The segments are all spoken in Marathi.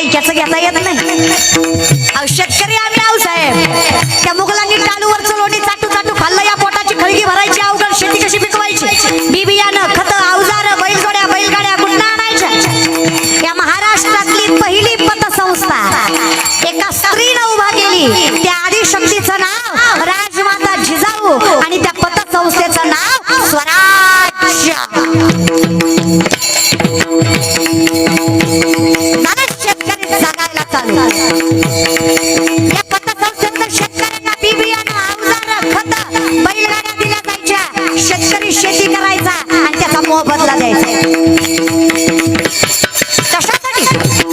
पैक्याचं घेता येत नाही. अहो शेतकरी आम्ही आहो साहेब. त्या मुघलांनी टालूवरचं लोणी चाटू चाटू खाल्लं या पोटाची खळगी भरायची अवघड शेती कशी पिकवायची? बी बियाणं खत अवजार बैलगाड्या बैलगाड्या कुठं आणायच्या? या महाराष्ट्रातली पहिली पतसंस्था. एका स्त्रीनं उभा केली. त्या आदिशक्तीचं नाव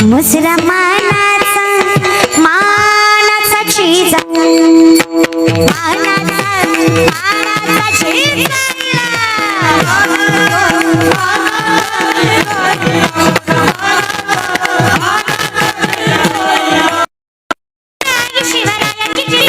मुसलमानाचा मानाचा मानाचा मानाचा चीज शिवरायांची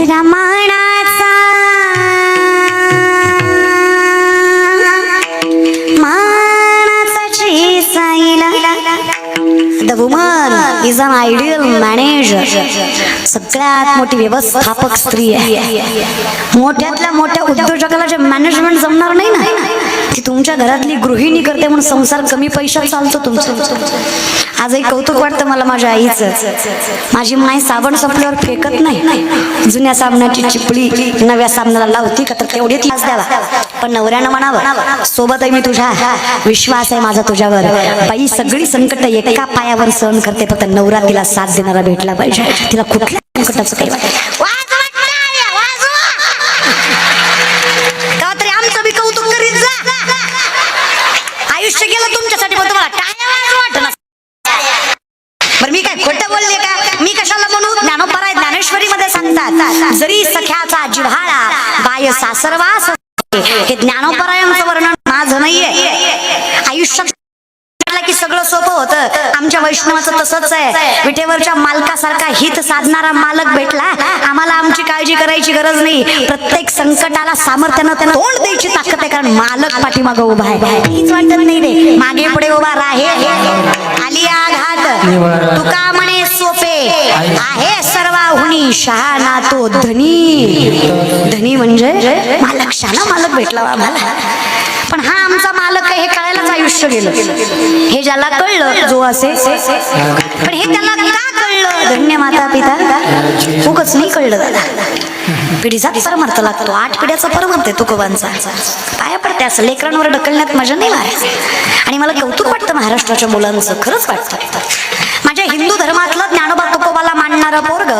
मुसलमानाचा मानाचा. The woman is an ideal manager सगळ्यात मोठी व्यवस्थापक स्त्री आहे. मोठ्यातल्या मोठ्या उद्योजकाला जे मॅनेजमेंट जमणार नाही ना ती तुमच्या घरातली गृहिणी करते म्हणून संसार कमी पैशात चालतो तुमचं. आजही कौतुक वाटतं मला माझ्या आईचं. माझी माय साबण संपल्यावर फेकत नाही. जुन्या साबणाची चिपळी नव्या साबणाला लावती का तर तेवढी त्रास द्यावा. पण नवऱ्यानं म्हणावं सोबत आहे मी तुझ्या. विश्वास आहे माझा तुझ्यावर. बाई सगळी संकट एका पायावर सहन करते. फक्त नवरा तिला साथ देणारा भेटला पाहिजे. तिला कुठल्या संकटाचं काही वाटत का तरी आमचं बी कौतुक करीत जा आयुष्य गेलं तुमच्यासाठी पण तुम्हाला टाळ्या वाटत बरं मी काय खोटं बोलले का? मी कशाला म्हणू ज्ञानोपराय ज्ञानेश्वरी मध्ये सांगतात जरी सख्याचा जिव्हाळा बाय सासरवास हे ज्ञानोपरायांचं वर्णन माझं नाहीये आयुष्य की सगळं सोपं होतं आमच्या वैष्णवाचं तसंच आहे. विटेवरच्या मालकासारखा हित साधणारा मालक भेटला. आम्हाला आमची काळजी करायची गरज नाही. प्रत्येक संकटाला सामर्थ्यानं त्यानं तोंड द्यायची ताकद आहे कारण मालक पाठीमागं उभा आहे. हीच वाटत नाही रे. मागे पुढे उभा राहे. आली आघात. तुका म्हणे सोपे. आहे सर्वाहुनी. शहाणा तो धनी. धनी म्हणजे मालक. शाना मालक भेटला आम्हाला. पण हा आमचा मालक आयुष्य गेलं. हे ज्याला कळलं जो असे पण हे त्याला का कळलं? धन्य माता पिता. उगच नाही कळलं. त्याला पिढीचा परमार्थ लागतो. आठ पिढ्याचा परमार्थ आहे तुकोबांचा पाया पडते असं लेकरांवर ढकलण्यात मजा नाही मारायचं. आणि मला कौतुक वाटतं महाराष्ट्राच्या मुलांचं. खरंच वाटतं. माझ्या हिंदू धर्मातलं ज्ञानोबा तुकोबाला मानणारा पोरग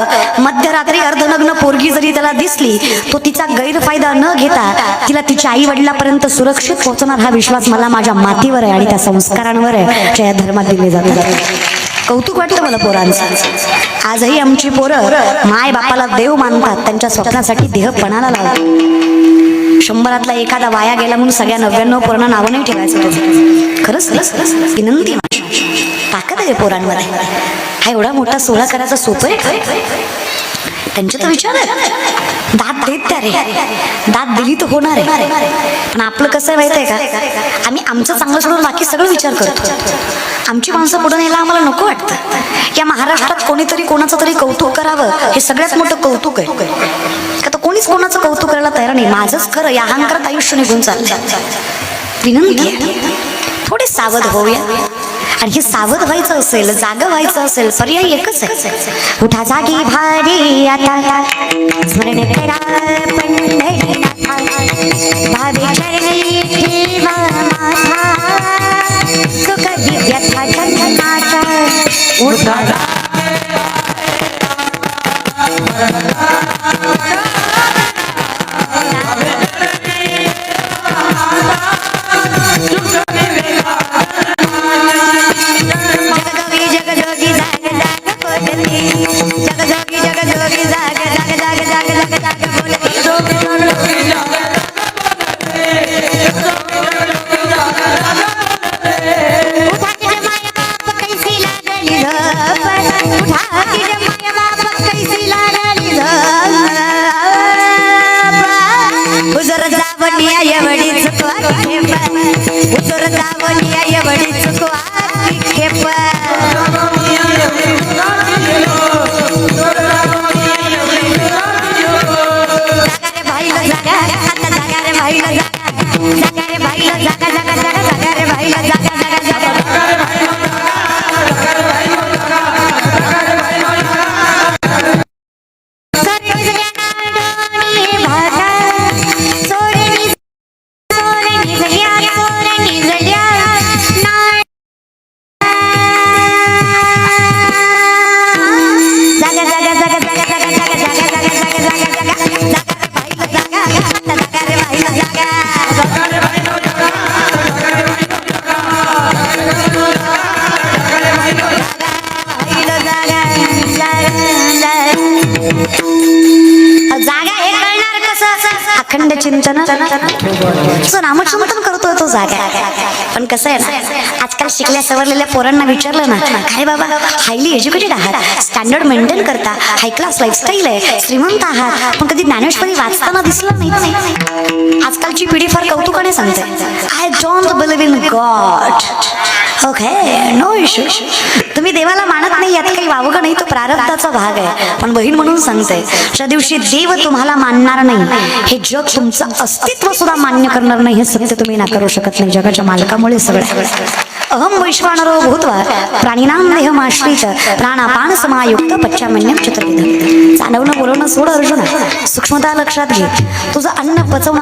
मध्यरात्री अर्धनग्न पोरगी जरी त्याला दिसली तो तिचा गैरफायदा न घेता तिला तिच्या आई वडिलापर्यंत सुरक्षित पोहोचणार हा विश्वास मला माझ्या मातीवर आहे आणि त्या संस्कारांवर आहे ज्या या धर्मात दिले जातात. कौतुक वाटतं मला पोरांचं. आजही आमची पोरं माय बापाला देव मानतात त्यांच्या स्वप्नासाठी देह पणाला लावतात. शंभरातला एखादा वाया गेला म्हणून सगळ्या नव्याण्णव पोरांना नावं नाही ठेवायचं खरंच विनंती आहे ताकद आहे पोरांमध्ये. हा एवढा मोठा सोहळा करायचा सोपं आहे त्यांचे तर विचार आहेत दात देत त्या रे. दात दिली तर होणार आहे. पण आपलं कसं आहे माहिती आहे का? आम्ही आमचं चांगलं सोडून बाकी सगळं विचार करतो. आमची माणसं पुढे न्यायला आम्हाला नको वाटतं. या महाराष्ट्रात कोणीतरी कोणाचं तरी कौतुक करावं हे सगळ्यात मोठं कौतुक आहे. का तर कोणीच कोणाचं कौतुक करायला तयार नाही. माझंच खरं या अहंकारात आयुष्य निघून चाललं विनंती आहे. थोडे सावध होऊया. आणि हे सावध व्हायचं असेल जाग व्हायचं असेल पर्याय एकच आहे उठा जागी भारी आता स्मरण करा पंढरीनाथा. चरणी ठेवा माथा. सुख दिव्यथा उठा उचर दावलिया एवढी चुकवा भाई जागा जागा भाई जागा. जागा रे भाई तुझं नामचिंतन करतोय तो जागा. पण कसं आहे ना आजकाल शिकल्या सवरलेल्या पोरांना विचारलं ना काय बाबा हायली एज्युकेटेड आहात स्टँडर्ड मेंटेन करता हाय क्लास लाईफस्टाईल आहे श्रीमंत आहात पण कधी ज्ञानेश्वरी वाचताना दिसलं नाही आजकालची पिढी फार कौतुकाने सांगते I don't believe in God okay no issue तुम्ही देवाला मानत नाही यात काही वावगं नाही तो प्रारब्धाचा भाग आहे. पण बहीण म्हणून सांगते ज्या दिवशी देव तुम्हाला मानणार नाही हे जग तुमचं अस्तित्व सुद्धा मान्य करणार नाही हे सत्य तुम्ही नाकारू शकत नाही जगाच्या मालकामुळे सगळं. अहम वैश्वानरो भूतवा प्राणीनाम देहमाश्रित प्राणापान समायुक्त पच्चामन्यम चतुर्विध. चालवणं बोलवणं सोड अर्जुन. सूक्ष्मता लक्षात घे. तुझं अन्न पचवणं